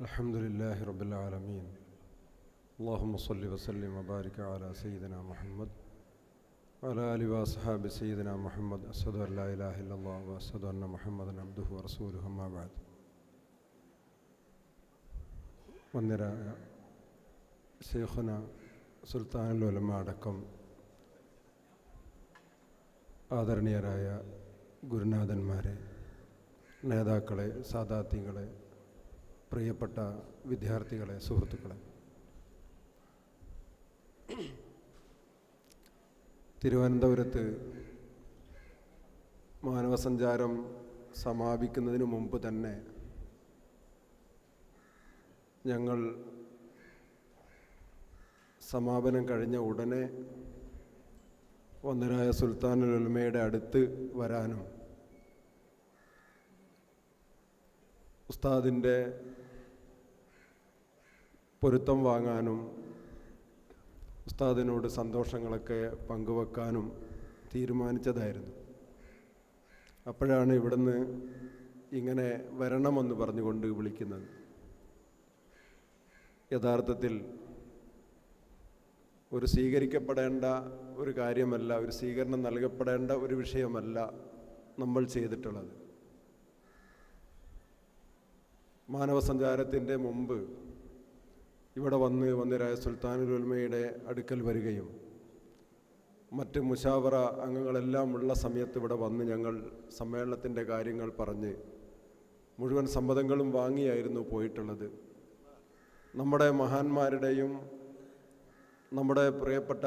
الحمد لله رب العالمين اللهم صل وسلم وبارك على سيدنا محمد وعلى آله وأصحاب سيدنا محمد أشهد أن لا إله إلا الله وأشهد أن محمدا عبده ورسوله أما بعد വന്നിരായ ഷെയ്ഖുന സുൽത്താനുൽ ഉലമ അടക്കം ആദരണീയരായ ഗുരുനാഥന്മാരെ നേതാക്കളെ സാദാത്യങ്ങളെ പ്രിയപ്പെട്ട വിദ്യാർത്ഥികളെ സുഹൃത്തുക്കളെ. തിരുവനന്തപുരത്ത് മാനവസഞ്ചാരം സമാപിക്കുന്നതിന് മുമ്പ് തന്നെ ഞങ്ങൾ സമാപനം കഴിഞ്ഞ ഉടനെ ഒന്നരായ സുൽത്താനുൽ ഉലമയുടെ അടുത്ത് വരാനും ഉസ്താദിന്റെ പൊരുത്തം വാങ്ങാനും ഉസ്താദിനോട് സന്തോഷങ്ങളൊക്കെ പങ്കുവെക്കാനും തീരുമാനിച്ചതായിരുന്നു. അപ്പോഴാണ് ഇവിടുന്ന് ഇങ്ങനെ വരണമെന്ന് പറഞ്ഞുകൊണ്ട് വിളിക്കുന്നത്. യഥാർത്ഥത്തിൽ ഒരു സ്വീകരിക്കപ്പെടേണ്ട ഒരു കാര്യമല്ല ഒരു സ്വീകരണം നൽകപ്പെടേണ്ട ഒരു വിഷയമല്ല നമ്മൾ ചെയ്തിട്ടുള്ളത്. മാനവസഞ്ചാരത്തിന്റെ മുമ്പ് ഇവിടെ വന്ന് വന്നിരായ സുൽത്താനുൽ ഉൽമയുടെ അടുക്കൽ വരികയും മറ്റ് മുഷാവറ അംഗങ്ങളെല്ലാം ഉള്ള സമയത്ത് ഇവിടെ വന്ന് ഞങ്ങൾ സമ്മേളനത്തിന്റെ കാര്യങ്ങൾ പറഞ്ഞ് മുഴുവൻ സമ്മതങ്ങളും വാങ്ങിയായിരുന്നു പോയിട്ടുള്ളത്. നമ്മുടെ മഹാന്മാരുടെയും നമ്മുടെ പ്രിയപ്പെട്ട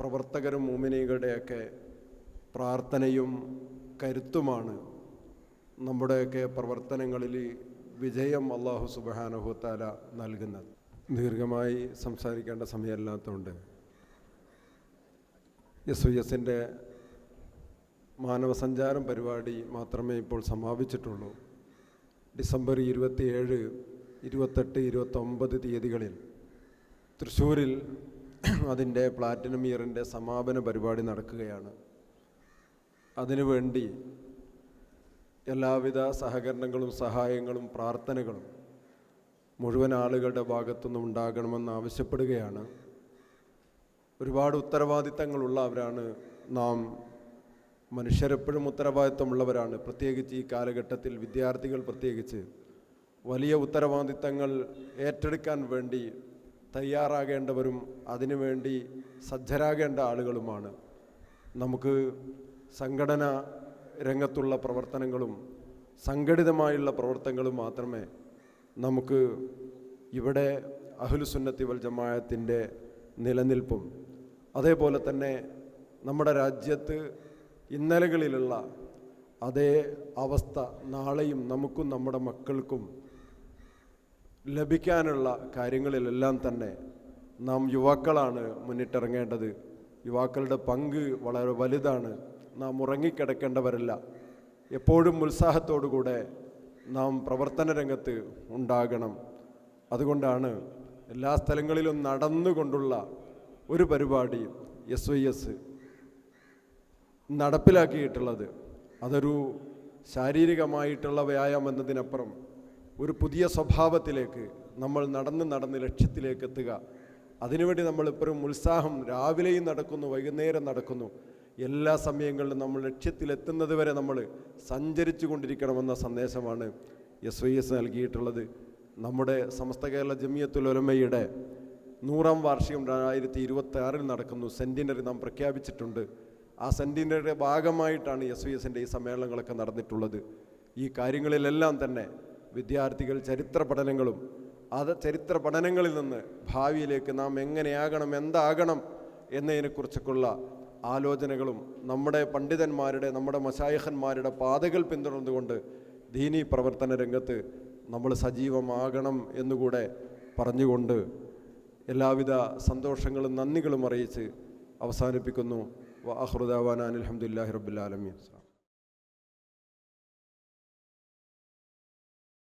പ്രവർത്തകരും മൂമിനികളുടെയൊക്കെ പ്രാർത്ഥനയും കരുത്തുമാണ് നമ്മുടെയൊക്കെ പ്രവർത്തനങ്ങളിൽ വിജയം അള്ളാഹു സുബാനുഹുത്താല നൽകുന്നത്. ദീർഘമായി സംസാരിക്കേണ്ട സമയമല്ലാത്തതുകൊണ്ട് എസ് വി എസിന്റെ മാനവസഞ്ചാരം പരിപാടി മാത്രമേ ഇപ്പോൾ സമാപിച്ചിട്ടുള്ളൂ. ഡിസംബർ ഇരുപത്തിയേഴ് ഇരുപത്തെട്ട് ഇരുപത്തൊമ്പത് തീയതികളിൽ തൃശ്ശൂരിൽ അതിന്റെ പ്ലാറ്റിനം ഇയറിന്റെ സമാപന പരിപാടി നടക്കുകയാണ്. അതിനുവേണ്ടി എല്ലാവിധ സഹകരണങ്ങളും സഹായങ്ങളും പ്രാർത്ഥനകളും മുഴുവൻ ആളുകളുടെ ഭാഗത്തുനിന്നും ഉണ്ടാകണമെന്ന് ആവശ്യപ്പെടുകയാണ്. ഒരുപാട് ഉത്തരവാദിത്തങ്ങളുള്ളവരാണ് നാം. മനുഷ്യരെപ്പോഴും ഉത്തരവാദിത്തമുള്ളവരാണ്. പ്രത്യേകിച്ച് ഈ കാലഘട്ടത്തിൽ വിദ്യാർത്ഥികൾ പ്രത്യേകിച്ച്. വലിയ ഉത്തരവാദിത്തങ്ങൾ ഏറ്റെടുക്കാൻ വേണ്ടി തയ്യാറാകേണ്ടവരും അതിനുവേണ്ടി സജ്ജരാകേണ്ട ആളുകളുമാണ്. നമുക്ക് സംഘടന രംഗത്തുള്ള പ്രവർത്തനങ്ങളും സംഘടിതമായുള്ള പ്രവർത്തനങ്ങളും മാത്രമേ നമുക്ക് ഇവിടെ അഹുലുസുന്നത്തി വൽ ജമായത്തിന്റെ നിലനിൽപ്പും അതേപോലെ തന്നെ നമ്മുടെ രാജ്യത്ത് ഇന്നലകളിലുള്ള അതേ അവസ്ഥ നാളെയും നമുക്കും നമ്മുടെ മക്കൾക്കും ലഭിക്കാനുള്ള കാര്യങ്ങളിലെല്ലാം തന്നെ നാം യുവാക്കളാണ് മുന്നിട്ടിറങ്ങേണ്ടത്. യുവാക്കളുടെ പങ്ക് വളരെ വലുതാണ്. നാം ഉറങ്ങിക്കിടക്കേണ്ടവരല്ല. എപ്പോഴും ഉത്സാഹത്തോടുകൂടെ നാം പ്രവർത്തന രംഗത്ത് ഉണ്ടാകണം. അതുകൊണ്ടാണ് എല്ലാ സ്ഥലങ്ങളിലും നടന്നുകൊണ്ടുള്ള ഒരു പരിപാടി എസ് വൈ എസ് നടപ്പിലാക്കിയിട്ടുള്ളത്. അതൊരു ശാരീരികമായിട്ടുള്ള വ്യായാമം എന്നതിനപ്പുറം ഒരു പുതിയ സ്വഭാവത്തിലേക്ക് നമ്മൾ നടന്ന് നടന്ന് ലക്ഷ്യത്തിലേക്ക് എത്തുക അതിനുവേണ്ടി നമ്മളിപ്പോഴും ഉത്സാഹം രാവിലെയും നടക്കുന്നു വൈകുന്നേരം നടക്കുന്നു. എല്ലാ സമയങ്ങളിലും നമ്മൾ ലക്ഷ്യത്തിലെത്തുന്നത് വരെ നമ്മൾ സഞ്ചരിച്ചു കൊണ്ടിരിക്കണമെന്ന സന്ദേശമാണ് എസ് വൈ എസ് നൽകിയിട്ടുള്ളത്. നമ്മുടെ സമസ്ത കേരള ജമിയത്തുൽ ഒലമയുടെ നൂറാം വാർഷികം രണ്ടായിരത്തി ഇരുപത്തി ആറിൽ നടക്കുന്നു. സെന്റിനറി നാം പ്രഖ്യാപിച്ചിട്ടുണ്ട്. ആ സെന്റിനറിയുടെ ഭാഗമായിട്ടാണ് എസ് വി എസിന്റെ ഈ സമ്മേളനങ്ങളൊക്കെ നടന്നിട്ടുള്ളത്. ഈ കാര്യങ്ങളിലെല്ലാം തന്നെ വിദ്യാർത്ഥികൾ ചരിത്ര പഠനങ്ങളും അത് ചരിത്ര പഠനങ്ങളിൽ നിന്ന് ഭാവിയിലേക്ക് നാം എങ്ങനെയാകണം എന്താകണം എന്നതിനെക്കുറിച്ചൊക്കെയുള്ള ആലോചനകളും നമ്മുടെ പണ്ഡിതന്മാരുടെ നമ്മുടെ മശായഹന്മാരുടെ പാതകൾ പിന്തുടർന്നുകൊണ്ട് ദീനി പ്രവർത്തന രംഗത്ത് നമ്മൾ സജീവമാകണം എന്നുകൂടെ പറഞ്ഞുകൊണ്ട് എല്ലാവിധ സന്തോഷങ്ങളും നന്ദികളും അറിയിച്ച് അവസാനിപ്പിക്കുന്നു. വാഹൃദാവാൻ അലഹമുല്ലാഹി റബ്ബുലാലമീൻ